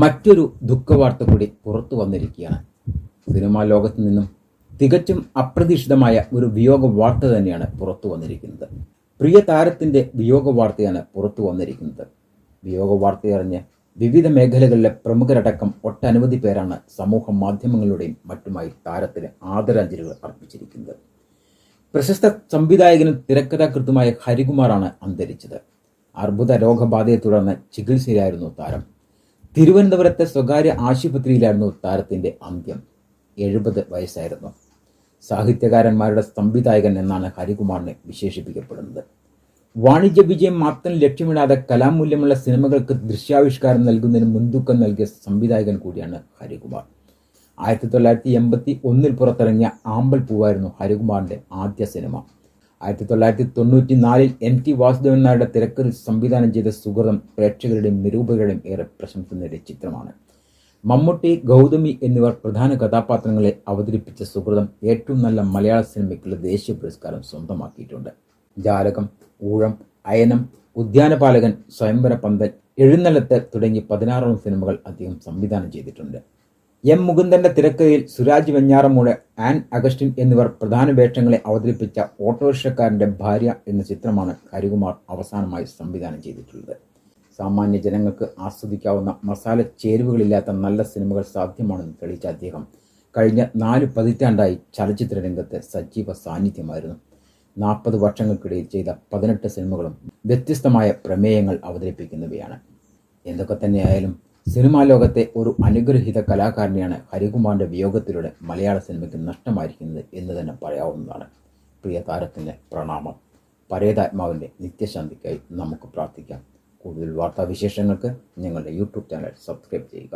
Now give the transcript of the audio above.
മറ്റൊരു ദുഃഖവാർത്ത കൂടി പുറത്തു വന്നിരിക്കുകയാണ്. സിനിമാ ലോകത്ത് നിന്നും തികച്ചും അപ്രതീക്ഷിതമായ ഒരു വിയോഗ വാർത്ത തന്നെയാണ് പുറത്തു വന്നിരിക്കുന്നത്. പ്രിയ താരത്തിന്റെ വിയോഗ വാർത്തയാണ് പുറത്തു വന്നിരിക്കുന്നത്. വിയോഗ വാർത്തയറിഞ്ഞ് വിവിധ മേഖലകളിലെ പ്രമുഖരടക്കം ഒട്ടനവധി പേരാണ് സമൂഹ മാധ്യമങ്ങളുടെയും മറ്റുമായി താരത്തിന് ആദരാഞ്ജലികൾ അർപ്പിച്ചിരിക്കുന്നത്. പ്രശസ്ത സംവിധായകനും തിരക്കഥാകൃത്തുമായ ഹരികുമാറാണ് അന്തരിച്ചത്. അർബുദ രോഗബാധയെ തുടർന്ന് ചികിത്സയിലായിരുന്നു താരം. തിരുവനന്തപുരത്തെ സ്വകാര്യ ആശുപത്രിയിലായിരുന്നു താരത്തിന്റെ അന്ത്യം. എഴുപത് വയസ്സായിരുന്നു. സാഹിത്യകാരന്മാരുടെ സംവിധായകൻ എന്നാണ് ഹരികുമാറിനെ വിശേഷിപ്പിക്കപ്പെടുന്നത്. വാണിജ്യ വിജയം മാത്രം ലക്ഷ്യമിടാതെ കലാമൂല്യമുള്ള സിനിമകൾക്ക് ദൃശ്യാവിഷ്കാരം നൽകുന്നതിന് മുൻതൂക്കം നൽകിയ സംവിധായകൻ കൂടിയാണ് ഹരികുമാർ. ആയിരത്തി തൊള്ളായിരത്തി എൺപത്തി ഒന്നിൽ പുറത്തിറങ്ങിയ ആമ്പൽ പൂവായിരുന്നു ഹരികുമാറിന്റെ ആദ്യ സിനിമ. ആയിരത്തി തൊള്ളായിരത്തി തൊണ്ണൂറ്റി നാലിൽ എം ടി വാസുദേവൻ നായരുടെ തിരക്കഥ സംവിധാനം ചെയ്ത സുഹൃതം പ്രേക്ഷകരുടെയും നിരൂപകരുടെയും ഏറെ പ്രശംസ നേടിയ ചിത്രമാണ്. മമ്മൂട്ടി ഗൗതമി എന്നിവർ പ്രധാന കഥാപാത്രങ്ങളെ അവതരിപ്പിച്ച സുഹൃതം ഏറ്റവും നല്ല മലയാള സിനിമയ്ക്കുള്ള ദേശീയ പുരസ്കാരം സ്വന്തമാക്കിയിട്ടുണ്ട്. ജാലകം ഊഴം അയനം ഉദ്യാനപാലകൻ സ്വയംവര പന്തൽ എഴുന്നള്ളത്ത് തുടങ്ങി പതിനാറോളം സിനിമകൾ അദ്ദേഹം സംവിധാനം ചെയ്തിട്ടുണ്ട്. എം മുകുന്ദന്റെ തിരക്കഥയിൽ സുരാജ് വെഞ്ഞാറമൂട് ആൻ അഗസ്റ്റിൻ എന്നിവർ പ്രധാന വേഷങ്ങളെ അവതരിപ്പിച്ച ഓട്ടോറിക്ഷക്കാരന്റെ ഭാര്യ എന്ന ചിത്രമാണ് ഹരികുമാർ അവസാനമായി സംവിധാനം ചെയ്തിട്ടുള്ളത്. സാമാന്യ ജനങ്ങൾക്ക് ആസ്വദിക്കാവുന്ന മസാല ചേരുവകളില്ലാത്ത നല്ല സിനിമകൾ സാധ്യമാണെന്ന് തെളിയിച്ച അദ്ദേഹം കഴിഞ്ഞ നാല് പതിറ്റാണ്ടായി ചലച്ചിത്ര രംഗത്ത് സജീവ സാന്നിധ്യമായിരുന്നു. നാൽപ്പത് വർഷങ്ങൾക്കിടയിൽ ചെയ്ത പതിനെട്ട് സിനിമകളും വ്യത്യസ്തമായ പ്രമേയങ്ങൾ അവതരിപ്പിക്കുന്നവയാണ്. എന്തൊക്കെ തന്നെയായാലും സിനിമാ ലോകത്തെ ഒരു അനുഗ്രഹീത കലാകാരനെയാണ് ഹരികുമാറിന്റെ വിയോഗത്തിലൂടെ മലയാള സിനിമയ്ക്ക് നഷ്ടമായിരിക്കുന്നത് എന്ന് തന്നെ പറയാവുന്നതാണ്. പ്രിയ താരത്തിന് പ്രണാമം. പരേതാത്മാവിന്റെ നിത്യശാന്തിക്കായി നമുക്ക് പ്രാർത്ഥിക്കാം. കൂടുതൽ വാർത്താവിശേഷങ്ങൾക്ക് ഞങ്ങളുടെ യൂട്യൂബ് ചാനൽ സബ്സ്ക്രൈബ് ചെയ്യുക.